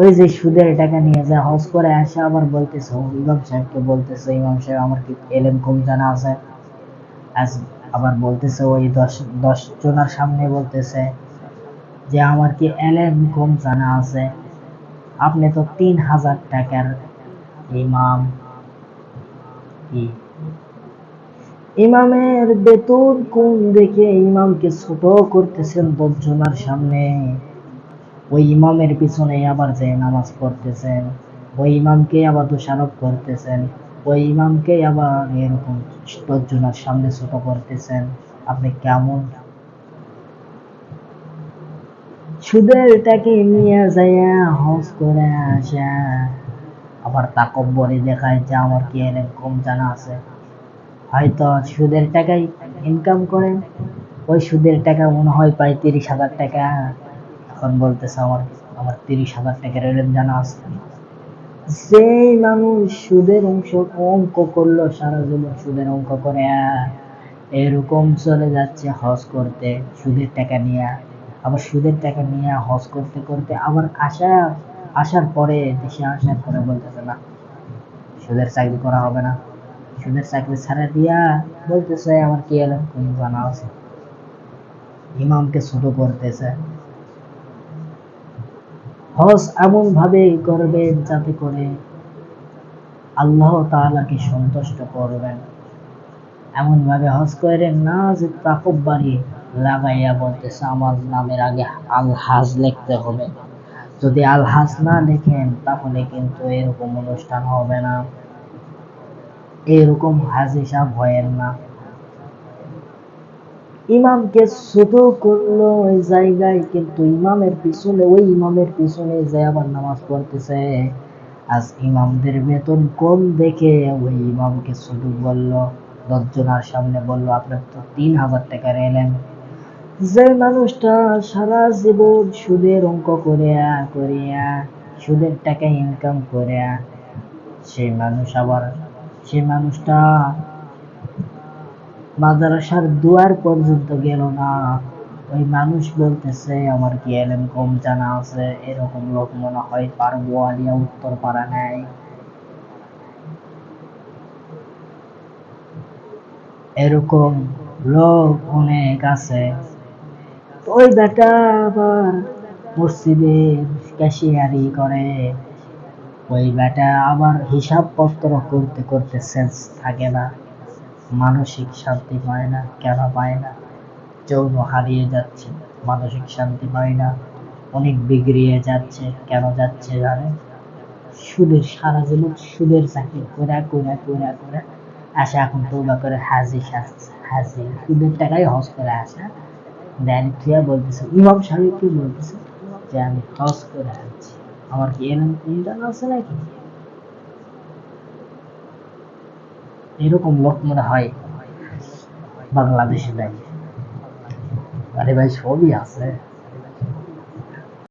ওই যে সুদের টাকা নিয়ে যায় হজ করে আসে, আবার বলতেছে ইমাম সাহেবকে বলতেছে, ইমাম সাহেব আমার কি এলেম কম জানা আছে? আবার বলতেছে, ওই দশ দশ জনের সামনে বলতেছে যে, আমার কি এলেম কম জানা আছে? আপনি তো তিন হাজার টাকার ইমাম। কি? ইমামের বেতন কম দেখে ইমামকে ছোট করতেছেন দশজনের সামনে? ওই ইমামের পিছনে আবার যে নামাজ পড়তেছেন, ওই ইমামকে আবার দোষারোপ করতেছেন, ওই ইমামকে আবার এরকম দশজনের সামনে ছোট করতেছেন। আপনি কেমন? সুদের টাকে নিয়ে যাইয়া হজ করে আসা। আবার তাকব্বরি দেখায় যে আমার কি এলেন কম জানা আছে? হয়তো সুদের টাকাই ইনকাম করেন। ওই সুদের টাকা মনে হয় প্রায় তিরিশ হাজার টাকা। এখন বলতেছে আমার আমার তিরিশ হাজার টাকার এলেন জানা আছে। সেই মানুষ সুদের অংশ অঙ্ক করল সারা জীবন, সুদের অঙ্ক করে, এরকম চলে যাচ্ছে হজ করতে, সুদের টাকা নিয়ে। আবার সুদের টাকা নিয়ে হজ করতে করতে আবার আসা, আসার পরে দেশে আসার পরে বলতেছে, না, সুদের চাকরি করা হবে না। সুদের চাকরি ছাড়া দিয়া বলতেছে, আমার কি এলো কোন জানা আছে? ইমামকে ছোট করতেছে। হজ এমন ভাবে করবেন যাতে করে আল্লাহ তাআলাকে সন্তুষ্ট করবেন। এমন ভাবে হজ করেন না যে তাকব বাড়ি লাগাইয়া বলতেছে, আমার নামের আগে আল হাজ লিখতে হবে। যদি আল হাজ না লেখেন, তাহলে কিন্তু এরকম অনুষ্ঠান হবে না। এরকম হাজ হিসাব হয় না। ইমামকে ছোট করল ওই জায়গায়, কিন্তু ইমামের পিছনে, ওই ইমামের পিছনে যে আবার নামাজ পড়তেছে। আজ ইমামদের বেতন কম দেখে ওই ইমামকে ছোট বলল, দশজনার সামনে বলল, আপনার তো তিন হাজার টাকা এলেন। যে মানুষটা সারা জীবন সুদের অঙ্ক করিয়া করিয়া সুদের টাকা ইনকাম করিয়া, সেই মানুষ আবার, সেই মানুষটা মাদ্রাসার দুয়ার পর্যন্ত গেল না। ওই মানুষ বলতেছে, আমার কি এলেম কম জানা আছে। এরকম লোক মনে হয় পারব আলিয়া উত্তর পাড়া নেয়। এরকম লোক অনেক আছে। ওই বেটা আবার মসজিদে ক্যাশিয়ারি করে। ওই বেটা আবার হিসাবপত্র করতে করতে সেন্স থাকে না। মানসিক শান্তি পায় না, কেন পায় না? যৌন হারিয়ে যাচ্ছে, মানসিক শান্তি পায় না। অনেক বিগড়িয়ে যাচ্ছে, কেন যাচ্ছে জানে সুদের, সারা জীবন সুদের চাকরি করে করে করে করে আসে, এখন তৌবা করে হাজি হাজি। সুদের টাকাই হজ করে আসে। দেন ক্রিয়া বলতেছে? ইমাম সাহেব কি বলতেছে? যে আমি হজ করে আসছি। আমার কি এরকম চিন্তা আছে নাকি? এরকম লোক মনে হয় বাংলাদেশে নাই। আরে ভাই সবই আছে।